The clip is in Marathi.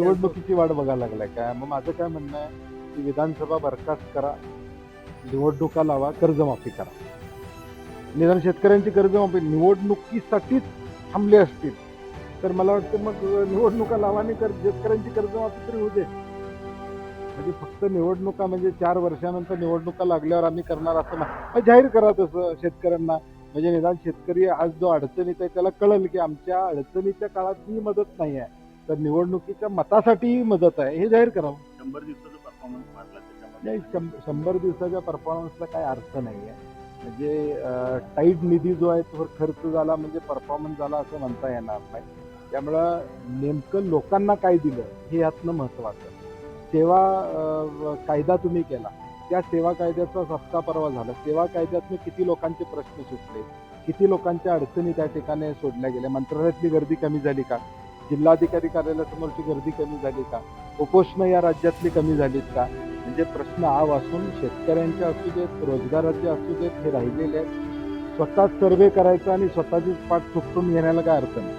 निवडणुकीची वाट बघायला लागलाय काय मग माझं काय म्हणणं आहे की विधानसभा बरखास्त करा निवडणुका लावा कर्जमाफी करा. निदान शेतकऱ्यांची कर्जमाफी निवडणुकीसाठीच थांबले असतील. तर मला वाटतं मग निवडणुका लावा आणि कर शेतकऱ्यांची कर्जमाफी तरी होऊ दे. म्हणजे फक्त निवडणुका म्हणजे चार वर्षानंतर निवडणुका लागल्यावर आम्ही करणार असं नाही. मग जाहीर करा तसं शेतकऱ्यांना. म्हणजे निदान शेतकरी आज जो अडचणीत आहे त्याला कळेल की आमच्या अडचणीच्या काळात ही मदत नाही आहे. तर निवडणुकीच्या मतासाठीही मदत आहे हे जाहीर करावं. शंभर दिवसाचा परफॉर्मन्स मारला त्याच्यामध्ये. नाही शं- शंभर दिवसाच्या परफॉर्मन्सला काय अर्थ नाही आहे. म्हणजे टाईट निधी जो आहे तो खर्च झाला म्हणजे परफॉर्मन्स झाला असं म्हणता येणार नाही. त्यामुळं नेमकं लोकांना काय दिलं हे यातनं महत्त्वाचं सेवा कायदा तुम्ही केला. त्या सेवा कायद्याचा सप्ताह परवा झाला. सेवा कायद्यातनं किती लोकांचे प्रश्न सुटले? किती लोकांच्या अडचणी त्या ठिकाणी सोडल्या गेल्या? मंत्रालयातली गर्दी कमी झाली का? जिल्हाधिकारी कार्यालयासमोरची गर्दी कमी झाली का? उपोषणं या राज्यातली कमी झालीत का? म्हणजे प्रश्न आव असून शेतकऱ्यांचे असू देत रोजगाराचे असू देत हे राहिलेले आहेत. स्वतःच सर्वे करायचा आणि स्वतःचीच पाठ चुकटून घेण्याला काय अर्थ नाही?